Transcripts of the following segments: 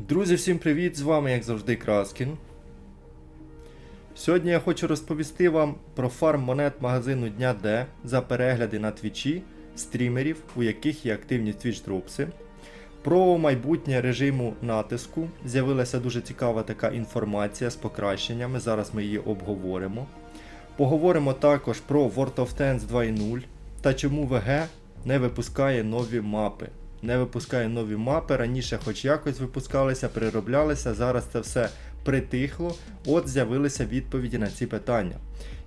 Друзі, всім привіт! З вами, як завжди, Краскін. Сьогодні я хочу розповісти вам про фарм монет магазину Дня Д за перегляди на твічі стрімерів, у яких є активні твіч дропси. Про майбутнє режиму натиску з'явилася дуже цікава така інформація з покращеннями. Зараз ми її обговоримо. Поговоримо також про World of Tanks 2.0 та чому ВГ не випускає нові мапи. Не випускає нові мапи. Раніше, хоч якось випускалися, перероблялися. Зараз це все притихло. От з'явилися відповіді на ці питання.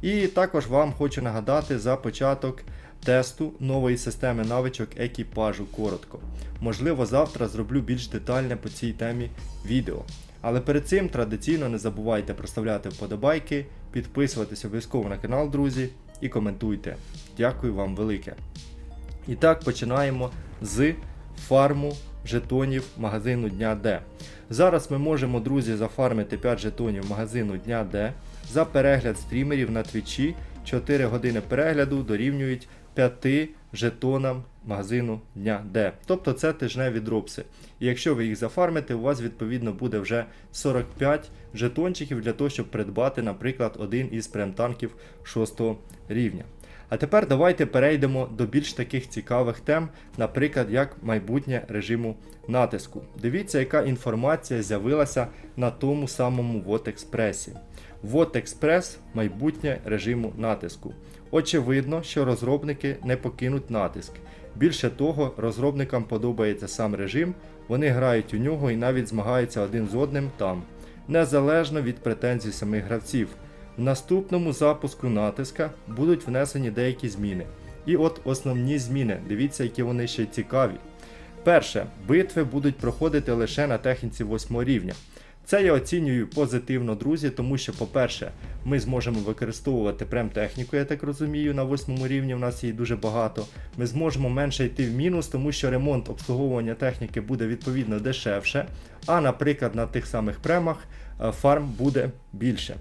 І також вам хочу нагадати за початок тесту нової системи навичок екіпажу коротко. Можливо, завтра зроблю більш детальне по цій темі відео. Але перед цим традиційно не забувайте проставляти вподобайки, підписуватись обов'язково на канал, друзі, і коментуйте. Дякую вам велике. І так починаємо з фарму жетонів магазину Дня Д. Зараз ми можемо, друзі, зафармити 5 жетонів магазину Дня Д. За перегляд стрімерів на твічі 4 години перегляду дорівнюють 5 жетонам магазину Дня Д. Тобто це тижневі дропси. І якщо ви їх зафармите, у вас відповідно буде вже 45 жетончиків для того, щоб придбати, наприклад, один із прем-танків 6 рівня. А тепер давайте перейдемо до більш таких цікавих тем, наприклад, як майбутнє режиму натиску. Дивіться, яка інформація з'явилася на тому самому WOT-експресі. WOT-експрес майбутнє режиму натиску. Очевидно, що розробники не покинуть натиск. Більше того, розробникам подобається сам режим, вони грають у нього і навіть змагаються один з одним там, незалежно від претензій самих гравців. В наступному запуску натиска будуть внесені деякі зміни. І от основні зміни, дивіться, які вони ще цікаві. Перше, битви будуть проходити лише на техніці 8 рівня. Це я оцінюю позитивно, друзі, тому що, по-перше, ми зможемо використовувати прем-техніку, я так розумію, на 8 рівні в нас її дуже багато. Ми зможемо менше йти в мінус, тому що ремонт обслуговування техніки буде відповідно дешевше. А, наприклад, на тих самих премах е, фарм буде більше.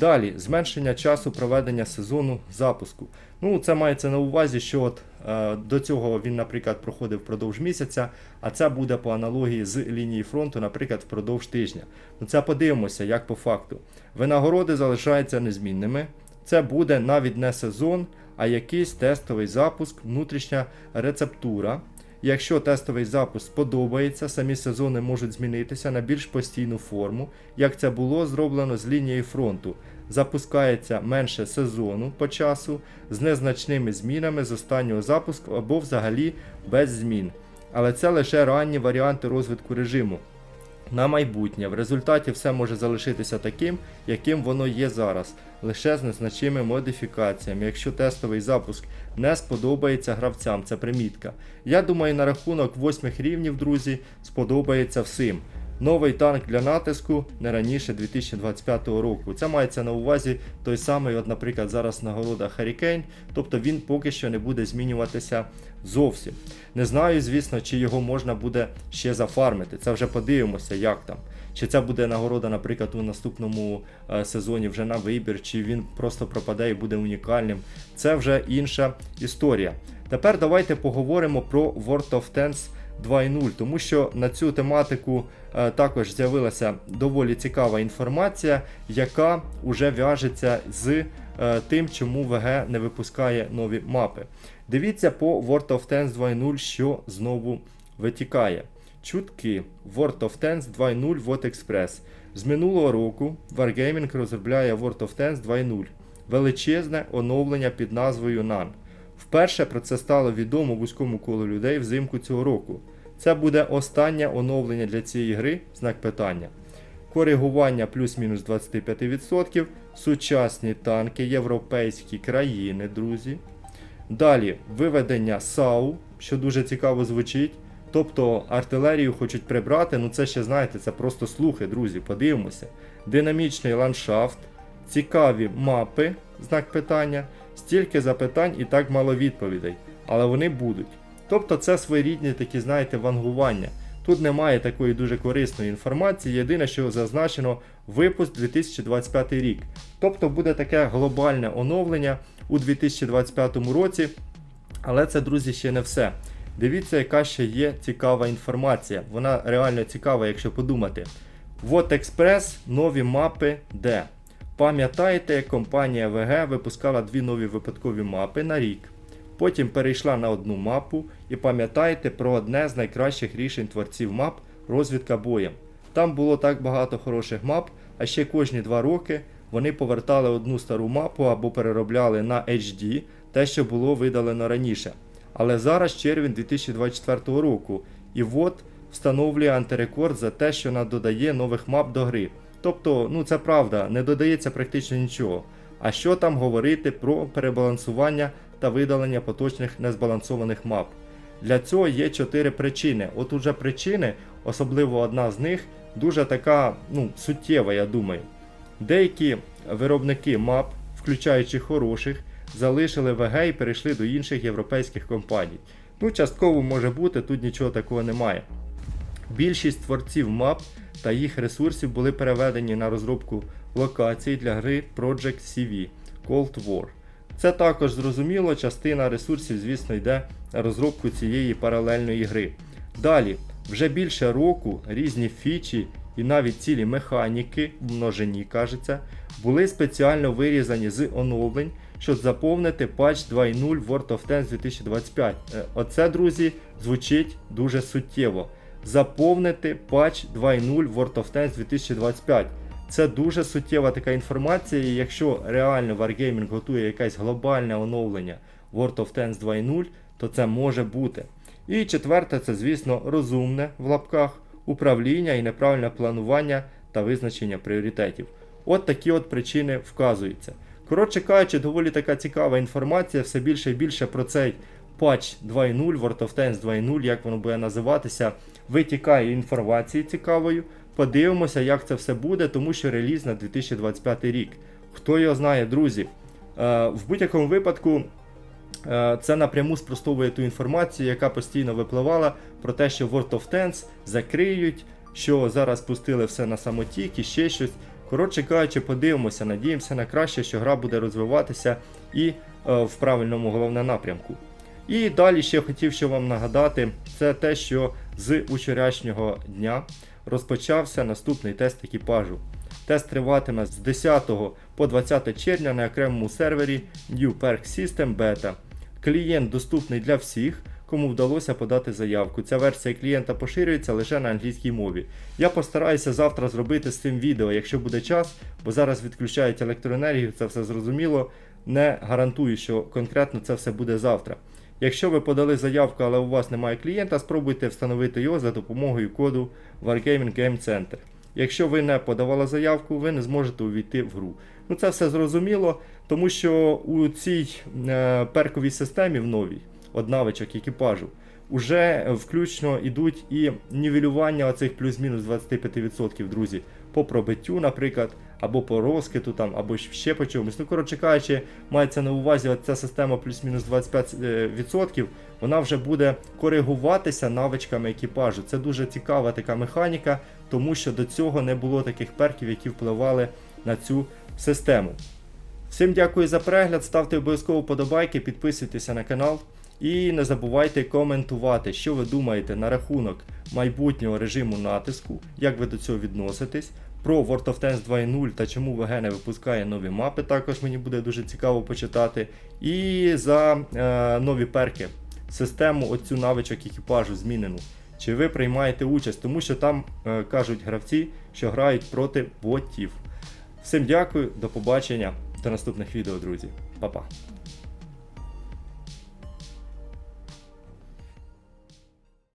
Далі, зменшення часу проведення сезону запуску. Ну, це мається на увазі, що от, е, до цього він, наприклад, проходив впродовж місяця, а це буде по аналогії з лінії фронту, наприклад, впродовж тижня. Ну, це подивимося, як по факту. Винагороди залишаються незмінними. Це буде навіть не сезон, а якийсь тестовий запуск, внутрішня рецептура. Якщо тестовий запуск сподобається, самі сезони можуть змінитися на більш постійну форму, як це було зроблено з лінією фронту. Запускається менше сезону по часу з незначними змінами з останнього запуску або взагалі без змін. Але це лише ранні варіанти розвитку режиму. На майбутнє в результаті все може залишитися таким, яким воно є зараз, лише з незначними модифікаціями. Якщо тестовий запуск не сподобається гравцям, це примітка. Я думаю, на рахунок восьмих рівнів, друзі, сподобається всім. Новий танк для натиску не раніше 2025 року. Це мається на увазі той самий, от, наприклад, зараз нагорода Hurricane, тобто він поки що не буде змінюватися зовсім. Не знаю, звісно, чи його можна буде ще зафармити. Це вже подивимося, як там. Чи це буде нагорода, наприклад, у наступному е, сезоні вже на вибір, чи він просто пропаде і буде унікальним. Це вже інша історія. Тепер давайте поговоримо про World of Tanks 2.0, тому що на цю тематику е, також з'явилася доволі цікава інформація, яка вже в'яжеться з е, тим, чому ВГ не випускає нові мапи. Дивіться по World of Tanks 2.0, що знову витікає. Чутки World of Tanks 2.0 WOT Express. З минулого року Wargaming розробляє World of Tanks 2.0. Величезне оновлення під назвою NAN. Вперше про це стало відомо вузькому колу людей взимку цього року. Це буде останнє оновлення для цієї гри, знак питання. Коригування плюс-мінус 25%, сучасні танки, європейські країни, друзі. Далі виведення САУ, що дуже цікаво звучить. Тобто артилерію хочуть прибрати, ну це ще знаєте, це просто слухи, друзі, подивимося. Динамічний ландшафт, цікаві мапи, знак питання, стільки запитань і так мало відповідей. Але вони будуть. Тобто це своєрідні такі, знаєте, вангування. Тут немає такої дуже корисної інформації. Єдине, що зазначено випуск 2025 рік. Тобто буде таке глобальне оновлення у 2025 році. Але це, друзі, ще не все. Дивіться, яка ще є цікава інформація. Вона реально цікава, якщо подумати. Вот Експрес, нові мапи де. Пам'ятаєте, компанія ВГ випускала дві нові випадкові мапи на рік. Потім перейшла на одну мапу і пам'ятаєте про одне з найкращих рішень творців мап розвідка боєм. Там було так багато хороших мап, а ще кожні два роки вони повертали одну стару мапу або переробляли на HD, те, що було видалено раніше. Але зараз червень 2024 року, і от встановлює антирекорд за те, що надодає нових мап до гри. Тобто, ну це правда, не додається практично нічого. А що там говорити про перебалансування та видалення поточних незбалансованих мап? Для цього є чотири причини. От уже причини, особливо одна з них, дуже така ну, суттєва, я думаю. Деякі виробники мап, включаючи хороших, залишили ВГ і перейшли до інших європейських компаній. Ну, частково може бути, тут нічого такого немає. Більшість творців мап та їх ресурсів були переведені на розробку локацій для гри Project CV Cold War. Це також зрозуміло, частина ресурсів, звісно, йде на розробку цієї паралельної гри. Далі, вже більше року різні фічі і навіть цілі механіки, в множині кажеться, були спеціально вирізані з оновлень, щоб заповнити патч 2.0 World of Tanks 2025. Е, Оце, друзі, звучить дуже суттєво. Заповнити патч 2.0 World of Tanks 2025. Це дуже суттєва така інформація, і якщо реально Wargaming готує якесь глобальне оновлення World of Tanks 2.0, то це може бути. І четверте, це, звісно, розумне в лапках управління і неправильне планування та визначення пріоритетів. От такі от причини вказуються. Коротше кажучи, доволі така цікава інформація, все більше і більше про цей патч 2.0, World of Tanks 2.0, як воно буде називатися, витікає інформації цікавою. Подивимося, як це все буде, тому що реліз на 2025 рік. Хто його знає, друзі. Е, в будь-якому випадку. Е, Це напряму спростовує ту інформацію, яка постійно випливала про те, що World of Tanks закриють, що зараз пустили все на самотік і ще щось. Коротше кажучи, подивимося, надіємося на краще, що гра буде розвиватися і е, в правильному головне напрямку. І далі ще хотів що вам нагадати, це те, що з учорашнього дня розпочався наступний тест екіпажу. Тест триватиме з 10 по 20 червня на окремому сервері New Perk System Beta. Клієнт доступний для всіх, кому вдалося подати заявку. Ця версія клієнта поширюється лише на англійській мові. Я постараюся завтра зробити з цим відео, якщо буде час, бо зараз відключають електроенергію, це все зрозуміло. Не гарантую, що конкретно це все буде завтра. Якщо ви подали заявку, але у вас немає клієнта, спробуйте встановити його за допомогою коду Wargaming Game Center. Якщо ви не подавали заявку, ви не зможете увійти в гру. Ну це все зрозуміло, тому що у цій е, перковій системі в новій от навичок екіпажу вже включно йдуть і нівелювання оцих плюс-мінус 25%, друзі, по пробиттю, наприклад, або по розкиту, там, або ще по чомусь. Ну, коротше кажучи, мається на увазі ця система плюс-мінус 25%, вона вже буде коригуватися навичками екіпажу. Це дуже цікава така механіка, тому що до цього не було таких перків, які впливали на цю систему. Всім дякую за перегляд, ставте обов'язково подобайки, підписуйтеся на канал. І не забувайте коментувати, що ви думаєте на рахунок майбутнього режиму натиску, як ви до цього відноситесь. Про World of Tanks 2.0 та чому ВГ не випускає нові мапи, також мені буде дуже цікаво почитати. І за е, нові перки, систему оцю навичок екіпажу змінену. Чи ви приймаєте участь, тому що там е, кажуть гравці, що грають проти ботів. Всім дякую, до побачення, до наступних відео, друзі. Па-па.